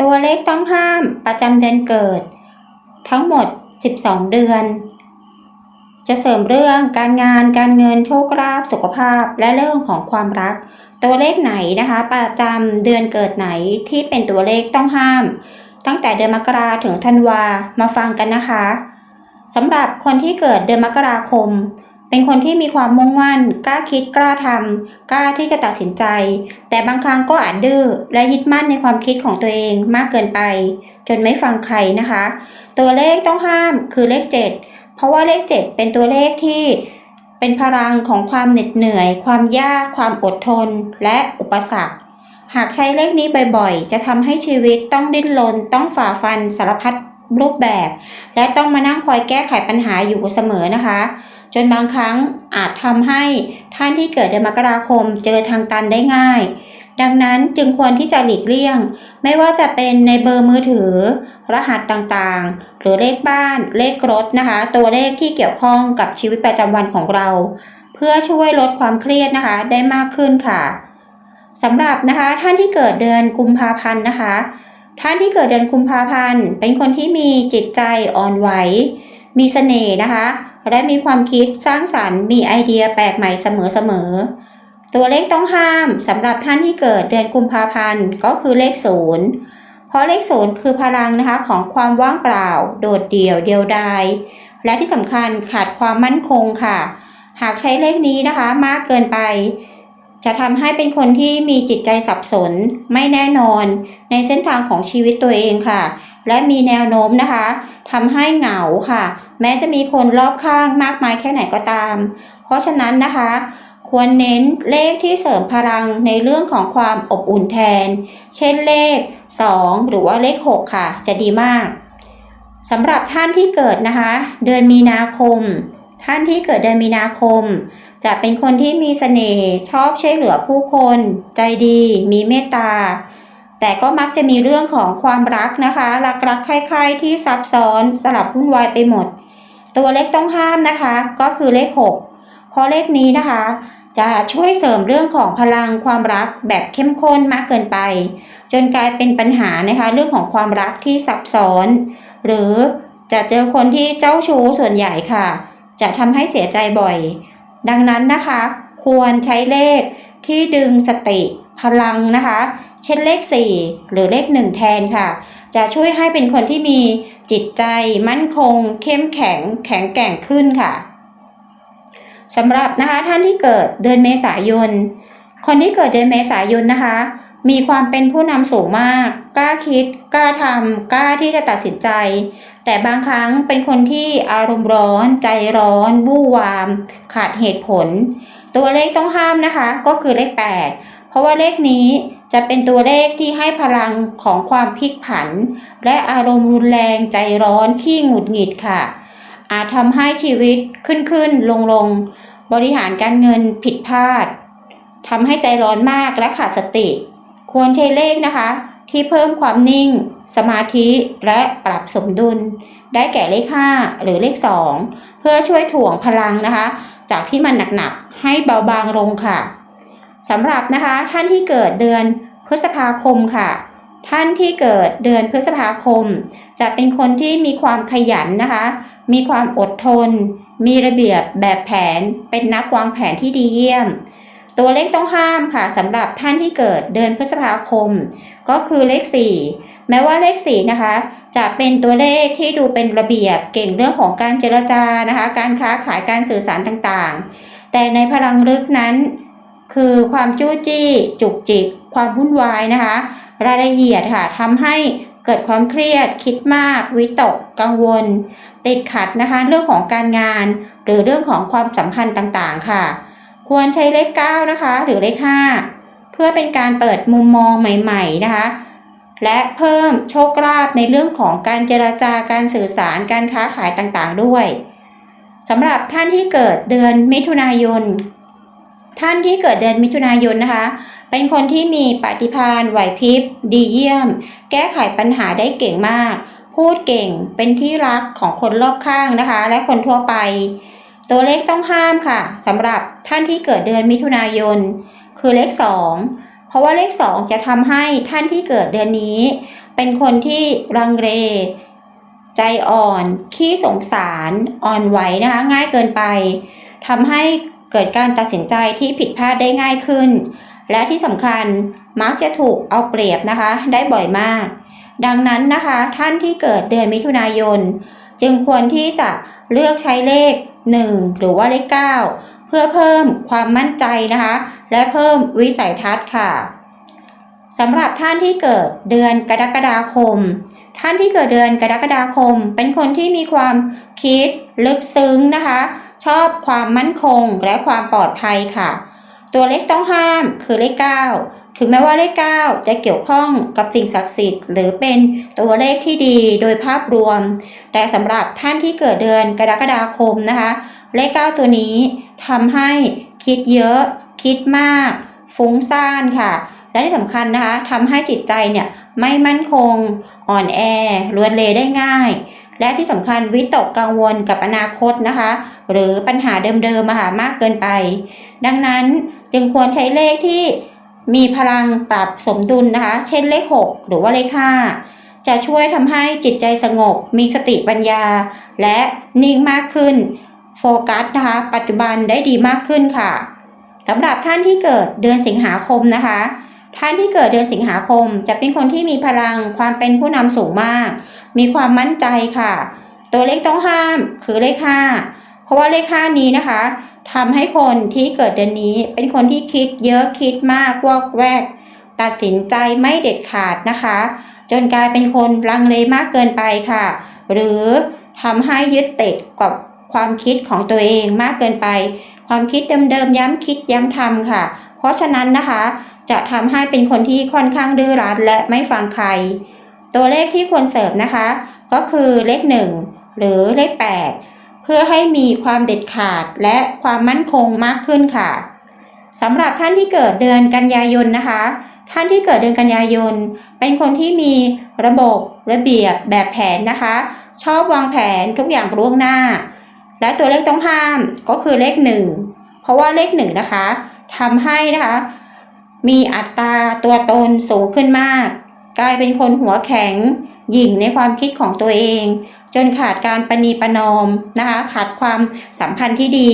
ตัวเลขต้องห้ามประจำเดือนเกิด ทั้งหมด 12 เดือน จะเสริมเรื่องการงานการเงินโชคลาภสุขภาพและเรื่องของความรัก ตัวเลขไหนนะคะ ประจำเดือนเกิดไหนที่เป็นตัวเลขต้องห้าม ตั้งแต่เดือนมกราถึงธันวามาฟังกันนะคะสำหรับคนที่เกิดเดือนมกราคม เป็นคนที่มีความมุ่งมั่น กล้าคิดกล้าทำกล้าที่จะตัดสินใจ แต่บางครั้งก็อาจดื้อและยึดมั่นในความคิดของตัวเองมากเกินไป จนไม่ฟังใครนะคะ ตัวเลขต้องห้ามคือเลข 7 เพราะว่าเลข 7 เป็นตัวเลขที่เป็นพลังของความเหน็ดเหนื่อย ความยาก ความอดทน และอุปสรรคหากใช้เลขนี้บ่อยๆ จะทำให้ชีวิตต้องดิ้นรน ต้องฝ่าฟันสารพัดรูปแบบ และต้องมานั่งคอยแก้ไขปัญหาอยู่เสมอนะคะ จนบางครั้งอาจทำให้ท่านที่เกิดเดือนมกราคมเจอทางตันได้ง่าย ดังนั้นจึงควรที่จะหลีกเลี่ยง ไม่ว่าจะเป็นในเบอร์มือถือ รหัสต่างๆ หรือเลขบ้าน เลขรถนะคะ ตัวเลขที่เกี่ยวข้องกับชีวิตประจำวันของเรา เพื่อช่วยลดความเครียดนะคะได้มากขึ้นค่ะสำหรับนะคะท่านที่เกิดเดือนกุมภาพันธ์นะคะท่านที่เกิดเดือนกุมภาพันธ์เป็นคนที่มีจิตใจอ่อนไหว มีเสน่ห์นะคะ และมีความคิดสร้างสรรค์ มีไอเดียแปลกใหม่เสมอๆ ตัวเลขต้องห้ามสำหรับท่านที่เกิดเดือนกุมภาพันธ์ก็คือเลขศูนย์เพราะเลขศูนย์คือพลังนะคะของความว่างเปล่า โดดเดี่ยวเดียวดาย และที่สำคัญขาดความมั่นคงค่ะ หากใช้เลขนี้นะคะมากเกินไป จะทำให้เป็นคนที่มีจิตใจสับสน ไม่แน่นอน ในเส้นทางของชีวิตตัวเองค่ะ และมีแนวโน้มนะคะทำให้เหงาค่ะ แม้จะมีคนรอบข้างมากมายแค่ไหนก็ตาม เพราะฉะนั้นนะคะ ควรเน้นเลขที่เสริมพลังในเรื่องของความอบอุ่นแทน เช่นเลข 2 หรือว่าเลข 6 ค่ะ จะดีมากสำหรับท่านที่เกิดนะคะ เดือนมีนาคม ท่านที่เกิดเดือนมีนาคม จะเป็นคนที่มีเสน่ห์ชอบช่วยเหลือผู้คน ใจดี มีเมตตา แต่ก็มักจะมีเรื่องของความรักนะคะ รักรักใครๆที่ซับซ้อนสลับวุ่นวายไปหมด ตัวเลขต้องห้ามนะคะ ก็คือเลข 6 เพราะเลขนี้นะคะ จะช่วยเสริมเรื่องของพลังความรักแบบเข้มข้นมากเกินไป จนกลายเป็นปัญหานะคะ เรื่องของความรักที่ซับซ้อน หรือจะเจอคนที่เจ้าชู้ส่วนใหญ่ค่ะ จะทำให้เสียใจบ่อย ดังนั้นนะคะ ควรใช้เลขที่ดึงสติพลังนะคะ เช่นเลข 4 หรือเลข 1 แทนค่ะ จะช่วยให้เป็นคนที่มีจิตใจมั่นคง เข้มแข็งแข็งแกร่งขึ้นค่ะสำหรับนะคะท่านที่เกิดเดือนเมษายน คนที่เกิดเดือนเมษายนนะคะ มีความเป็นผู้นำสูงมาก กล้าคิด กล้าทำกล้าที่จะตัดสินใจ แต่บางครั้งเป็นคนที่อารมณ์ร้อน ใจร้อนวู่วาม ขาดเหตุผล ตัวเลขต้องห้ามนะคะ ก็คือเลข 8 เพราะว่าเลขนี้จะเป็นตัวเลขที่ให้พลังของความพลิกผัน และอารมณ์รุนแรงใจร้อนขี้หงุดหงิดค่ะ อาจทำให้ชีวิตขึ้นขึ้นลงลงบริหารการเงินผิดพลาดทำให้ใจร้อนมากและขาดสติ ควรใช้เลขนะคะ ที่เพิ่มความนิ่ง สมาธิและปรับสมดุล ได้แก่เลข 5 หรือเลข 2 เพื่อช่วยถ่วงพลังนะคะ จากที่มันหนักๆให้เบาบางลงค่ะสำหรับนะคะท่านที่เกิดเดือนพฤษภาคมค่ะ ท่านที่เกิดเดือนพฤษภาคม จะเป็นคนที่มีความขยันนะคะ มีความอดทน มีระเบียบแบบแผน เป็นนักวางแผนที่ดีเยี่ยม ตัวเลขต้องห้ามค่ะสำหรับท่านที่เกิดเดือนพฤษภาคม ก็คือเลข 4 แม้ว่าเลข4นะคะ จะเป็นตัวเลขที่ดูเป็นระเบียบเก่งเรื่องของการเจรจานะคะ การค้าขายการสื่อสารต่างๆ แต่ในพลังลึกนั้นคือความจู้จี้จุกจิก ความวุ่นวายนะคะ รายละเอียดค่ะทำให้เกิดความเครียดคิดมากวิตกกังวล ติดขัดนะคะ เรื่องของการงาน หรือเรื่องของความสัมพันธ์ต่างๆค่ะ ควรใช้เลข 9 นะคะ หรือเลข 5 เพื่อเป็นการเปิดมุมมองใหม่ ๆ นะคะ และเพิ่มโชคลาภในเรื่องของการเจรจาการสื่อสารการค้าขายต่างๆ ด้วยสำหรับท่านที่เกิดเดือนมิถุนายน ท่านที่เกิดเดือนมิถุนายนนะคะ เป็นคนที่มีปฏิภาณไหวพริบ ดีเยี่ยม แก้ไขปัญหาได้เก่งมาก พูดเก่งเป็นที่รักของคนรอบข้างนะคะ และคนทั่วไป ตัวเลขต้องห้ามค่ะสำหรับท่านที่เกิดเดือนมิถุนายน คือเลข 2 เพราะว่าเลข 2 จะทำให้ท่านที่เกิดเดือนนี้ เป็นคนที่รังเลใจอ่อน ขี้สงสารอ่อนไหวนะคะ ง่ายเกินไปทำให้เกิดการตัดสินใจที่ผิดพลาดได้ง่ายขึ้น และที่สำคัญมักจะถูกเอาเปรียบนะคะ ได้บ่อยมาก ดังนั้นนะคะ ท่านที่เกิดเดือนมิถุนายน จึงควรที่จะเลือกใช้เลข 1 หรือว่าเลข 9 เพื่อเพิ่มความมั่นใจนะคะ และเพิ่มวิสัยทัศน์ค่ะสำหรับท่านที่เกิดเดือนกรกฎาคม ท่านที่เกิดเดือนกรกฎาคม เป็นคนที่มีความคิดลึกซึ้งนะคะ ชอบความมั่นคงและความปลอดภัยค่ะ ตัวเลขต้องห้ามคือเลข 9 ถึงแม้ว่าเลข 9 จะเกี่ยวข้องกับสิ่งศักดิ์สิทธิ์ หรือเป็นตัวเลขที่ดีโดยภาพรวม แต่สำหรับท่านที่เกิดเดือนกรกฎาคมนะคะ เลข 9 ตัวนี้ทำให้คิดเยอะ คิดมาก ฟุ้งซ่านค่ะ และที่สำคัญนะคะทำให้จิตใจเนี่ยไม่มั่นคง อ่อนแอรวนเลได้ง่าย และที่สำคัญวิตกกังวลกับอนาคตนะคะ หรือปัญหาเดิมๆมาหามากเกินไป ดังนั้นจึงควรใช้เลขที่ มีพลังปรับสมดุลนะคะ เช่นเลข 6 หรือว่าเลข 5 จะช่วยทำให้จิตใจสงบ มีสติปัญญา และนิ่งมากขึ้น โฟกัสนะคะ ปัจจุบันได้ดีมากขึ้นค่ะสำหรับท่านที่เกิดเดือนสิงหาคมนะคะ ท่านที่เกิดเดือนสิงหาคม จะเป็นคนที่มีพลังความเป็นผู้นำสูงมาก มีความมั่นใจค่ะ ตัวเลขต้องห้ามคือเลข 5 เพราะว่าเลข 5 นี้นะคะ ทำให้คนที่เกิดเดือนนี้ เป็นคนที่คิดเยอะคิดมากวอกแวก ตัดสินใจไม่เด็ดขาดนะคะ จนกลายเป็นคนลังเลมากเกินไปค่ะ หรือทำให้ยึดติดกับความคิดของตัวเองมากเกินไป ความคิดเดิมๆย้ำคิดย้ำทำค่ะ เพราะฉะนั้นนะคะ จะทำให้เป็นคนที่ค่อนข้างดื้อรั้นและไม่ฟังใคร ตัวเลขที่ควรเสริมนะคะ ก็คือเลข 1 หรือเลข 8 เพื่อให้มีความเด็ดขาดและความมั่นคงมากขึ้นค่ะสำหรับท่านที่เกิดเดือนกันยายนนะคะ ท่านที่เกิดเดือนกันยายน เป็นคนที่มีระบบระเบียบแบบแผนนะคะ ชอบวางแผนทุกอย่างล่วงหน้า และตัวเลขต้องห้ามก็คือเลข1เพราะว่าเลข1นะคะทำให้นะคะ มีอัตราตัวตนสูงขึ้นมาก กลายเป็นคนหัวแข็งหยิ่งในความคิดของตัวเอง จนขาดการประนีประนอมนะคะขาดความสัมพันธ์ที่ดี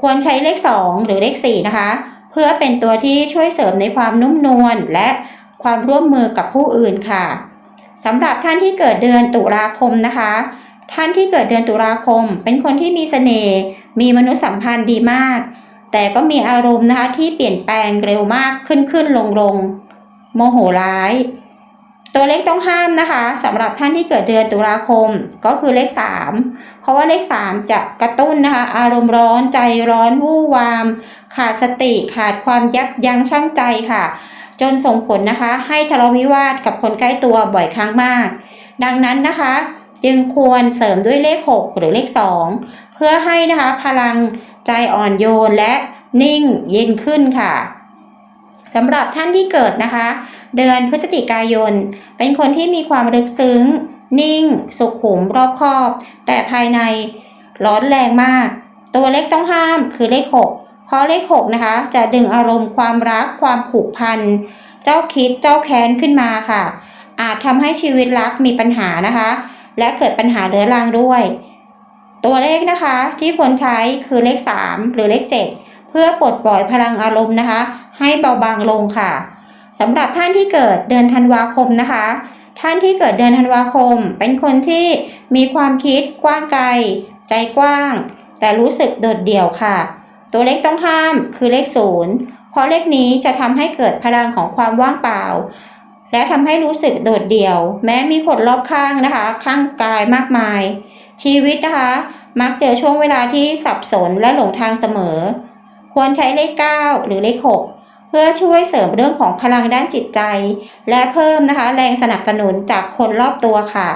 ควรใช้เลข 2 หรือเลข4นะคะ เพื่อเป็นตัวที่ช่วยเสริมในความนุ่มนวลและความร่วมมือกับผู้อื่นค่ะสำหรับท่านที่เกิดเดือนตุลาคมนะคะ ท่านที่เกิดเดือนตุลาคม เป็นคนที่มีเสน่ห์มีมนุษยสัมพันธ์ดีมาก แต่ก็มีอารมณ์นะคะที่เปลี่ยนแปลงเร็วมากขึ้นขึ้นลงลงโมโหร้าย ตัวเลขต้องห้ามนะคะสำหรับท่านที่เกิดเดือนตุลาคมก็คือเลข 3 เพราะว่าเลข 3 จะกระตุ้นนะคะ อารมณ์ร้อนใจร้อนวู่วาม ขาดสติขาดความยับยั้งชั่งใจค่ะ จนส่งผลนะคะ ให้ทะเลาะวิวาทกับคนใกล้ตัวบ่อยครั้งมาก ดังนั้นนะคะ จึงควรเสริมด้วยเลข 6 หรือเลข 2 เพื่อให้นะคะพลังใจอ่อนโยนและนิ่งเย็นขึ้นค่ะ สำหรับท่านที่เกิดนะคะ เดือนพฤศจิกายน เป็นคนที่มีความลึกซึ้ง นิ่ง สุขุมรอบคอบ แต่ภายในร้อนแรงมาก ตัวเลขต้องห้ามคือเลข 6 เพราะเลข 6 นะคะ จะดึงอารมณ์ความรักความผูกพัน เจ้าคิดเจ้าแค้นขึ้นมาค่ะ อาจทำให้ชีวิตรักมีปัญหานะคะ และเกิดปัญหาเรื้อรังด้วย ตัวเลขนะคะที่ควรใช้คือเลข 3 หรือเลข 7 เพื่อปลดปล่อยพลังอารมณ์นะคะ ให้เบาบางลงค่ะสำหรับท่านที่เกิดเดือนธันวาคมนะคะ ท่านที่เกิดเดือนธันวาคม เป็นคนที่มีความคิดกว้างไกล ใจกว้าง แต่รู้สึกโดดเดี่ยวค่ะ ตัวเลขต้องห้ามคือเลขศูนย์เพราะเลขนี้จะทำให้เกิดพลังของความว่างเปล่า และทำให้รู้สึกโดดเดี่ยว แม้มีคนรอบข้างนะคะ ข้างกายมากมาย ชีวิตนะคะ มักเจอช่วงเวลาที่สับสนและหลงทางเสมอ ควรใช้เลข 9 หรือเลข 6 เพื่อช่วยเสริมเรื่องของพลังด้านจิตใจ และเพิ่มนะคะ แรงสนับสนุนจากคนรอบตัวค่ะ